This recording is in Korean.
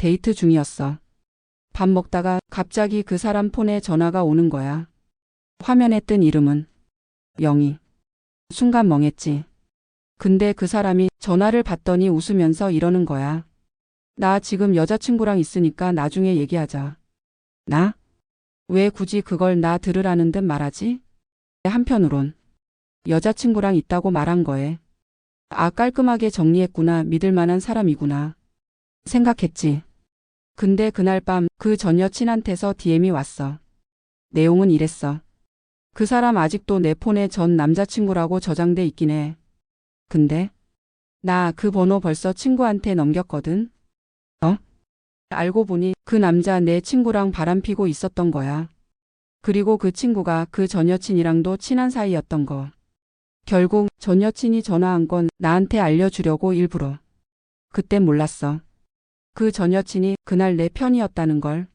데이트 중이었어. 밥 먹다가 갑자기 그 사람 폰에 전화가 오는 거야. 화면에 뜬 이름은 영희. 순간 멍했지. 근데 그 사람이 전화를 받더니 웃으면서 이러는 거야. 나 지금 여자친구랑 있으니까 나중에 얘기하자. 나? 왜 굳이 그걸 나 들으라는 듯 말하지? 한편으론 여자친구랑 있다고 말한 거에 아 깔끔하게 정리했구나 믿을 만한 사람이구나 생각했지. 근데 그날 밤 그 전 여친한테서 DM이 왔어. 내용은 이랬어. 그 사람 아직도 내 폰에 전 남자친구라고 저장돼 있긴 해. 근데 나 그 번호 벌써 친구한테 넘겼거든. 어? 알고 보니 그 남자 내 친구랑 바람 피고 있었던 거야. 그리고 그 친구가 그 전 여친이랑도 친한 사이였던 거. 결국 전 여친이 전화한 건 나한테 알려주려고 일부러. 그땐 몰랐어. 그 전 여친이 그날 내 편이었다는 걸.